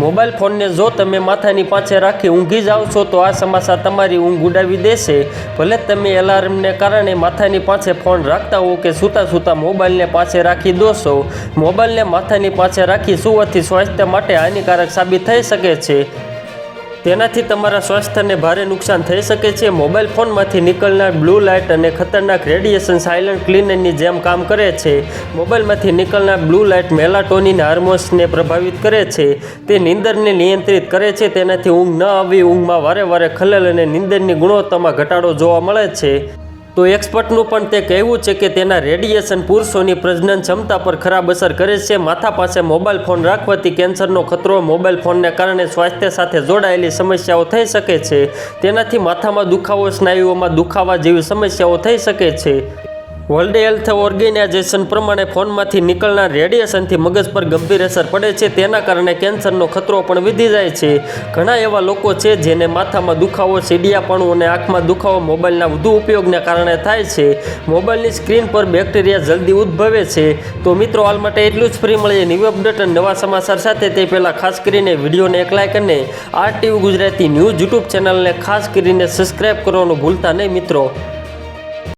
Mobile ફોનને જો તમે માથાની પાછે રાખી ઊંઘી જાઓ છો, તો આ સમાસા તમારી ઊંઘ ઉડાવી દેશે. ભલે તમે એલાર્મને કારણે માથાની પાછે ફોન રાખતા હો કે સૂતા સૂતા મોબાઈલને પાછે રાખી દોશો. મોબાઈલને માથાની પાછે રાખી સુવાથી સ્વાસ્થ્ય માટે હાનિકારક સાબિત થઈ શકે છે. તેનાથી તમારા સ્વાસ્થ્યને ભારે નુકસાન થઈ શકે છે. મોબાઈલ ફોનમાંથી નીકળનાર બ્લુ લાઇટ અને ખતરનાક રેડિયેશન સાયલન્ટ ક્લીનરની જેમ કામ કરે છે. મોબાઈલમાંથી નીકળનાર બ્લુ લાઇટ મેલાટોનિન હાર્મોન્સને પ્રભાવિત કરે છે. તે નીંદરને નિયંત્રિત કરે છે. તેનાથી ઊંઘ ન આવી ઊંઘમાં વારે વારે ખલેલ અને નીંદરની ગુણવત્તામાં ઘટાડો જોવા મળે છે. તો એક્સપર્ટનું પણ તે કહેવું છે કે તેના રેડિયેશન પુરુષોની પ્રજનન ક્ષમતા પર ખરાબ અસર કરે છે. માથા પાસે મોબાઈલ ફોન રાખવાથી કેન્સરનો ખતરો મોબાઈલ ફોનને કારણે સ્વાસ્થ્ય સાથે જોડાયેલી સમસ્યાઓ થઈ શકે છે. તેનાથી માથામાં દુખાવો, સ્નાયુઓમાં દુખાવા જેવી સમસ્યાઓ થઈ શકે છે. વર્લ્ડ હેલ્થ ઓર્ગેનાઇઝેશન પ્રમાણે ફોનમાંથી નીકળનાર રેડિયેશનથી મગજ પર ગંભીર અસર પડે છે. તેના કારણે કેન્સરનો ખતરો પણ વધી જાય છે. ઘણા એવા લોકો છે જેને માથામાં દુખાવો, સીડિયાપણું અને આંખમાં દુખાવો મોબાઈલના વધુ ઉપયોગને કારણે થાય છે. મોબાઈલની સ્ક્રીન પર બેક્ટેરિયા જલ્દી ઉદ્ભવે છે. તો મિત્રો, હાલ માટે એટલું જ. ફ્રી મળીએ ન્યૂ અપડેટ અને નવા સમાચાર સાથે. તે પહેલાં ખાસ કરીને વિડીયોને એક લાઇક અને R TV Gujarati news YouTube ચેનલને ખાસ કરીને સબસ્ક્રાઈબ કરવાનું ભૂલતા નહીં મિત્રો.